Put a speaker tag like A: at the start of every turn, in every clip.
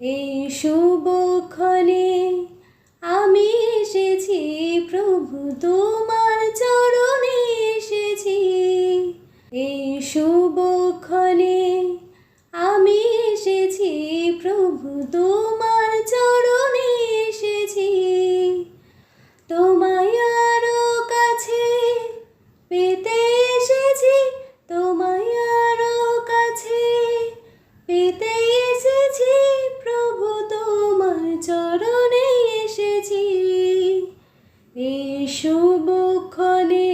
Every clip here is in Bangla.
A: এই শুভক্ষণে আমি এসেছি প্রভু তোমার শুভক্ষণে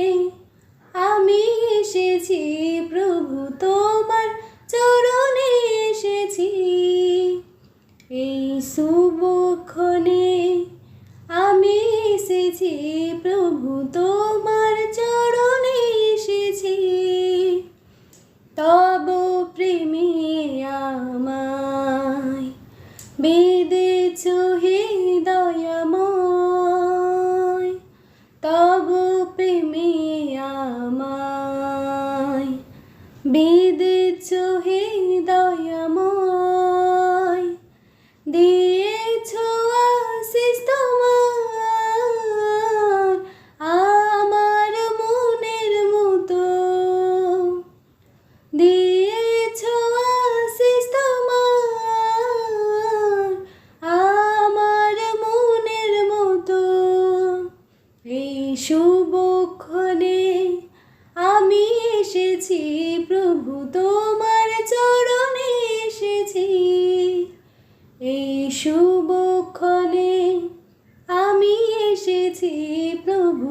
A: আমি এসেছি প্রভু তোমার চরণে এসেছি। এই শুভক্ষণে আমি এসেছি প্রভু তোমার চরণে এসেছি। তব প্রেমে আমায় বেদেছ এসেছি প্রভু তোমার চরণে এসেছি। এই শুভক্ষণে আমি এসেছি, প্রভু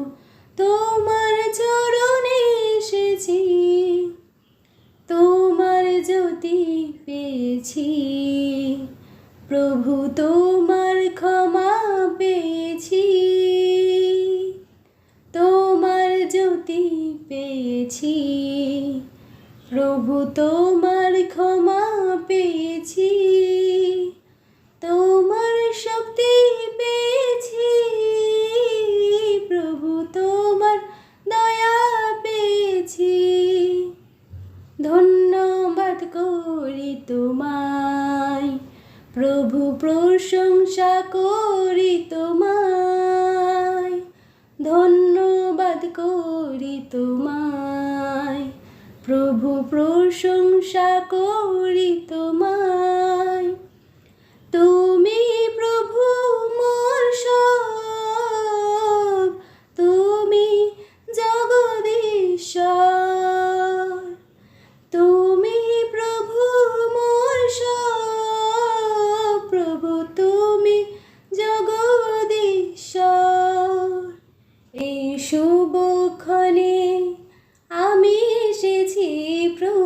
A: তোমার চরণে এসেছি। তোমার জ্যোতি পেয়েছি, প্রভু তোমার প্রভু তোমার ক্ষমা পেয়েছি, তোমার শক্তি পেয়েছি, প্রভু তোমার দয়া পেয়েছি। ধন্যবাদ করি তোমায়, প্রভু প্রশংসা করি তোমায়, ধন্যবাদ করি তোমায়। প্রভু প্রশংসা করি তোমায়। তুমি প্রভু মোর সব, তুমি জগদীশ্বর। তুমি প্রভু মোর সব, প্রভু তুমি জগদীশ্বর। এই শুভক্ষণে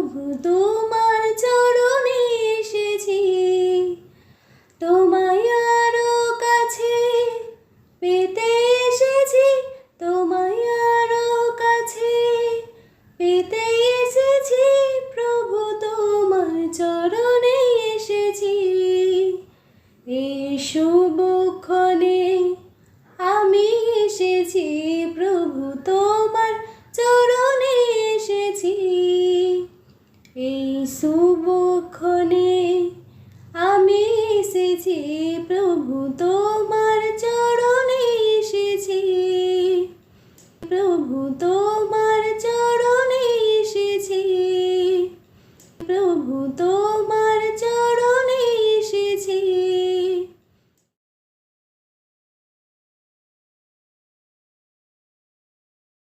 A: প্রভু, তোমার চরণে এসেছি। তোমায় আরও কাছে পেতে এসেছি, তোমায় আরও কাছে পেতে এসেছি। প্রভু, তোমার চরণে এসেছি। এই শুভক্ষণে আমি এসেছি। প্রভু, তোমার চরণে এই শুভক্ষণে আমি এসেছি প্রভু তোমার চরণে এসেছি। প্রভু তোমার চরণে এসেছি। প্রভু তোমার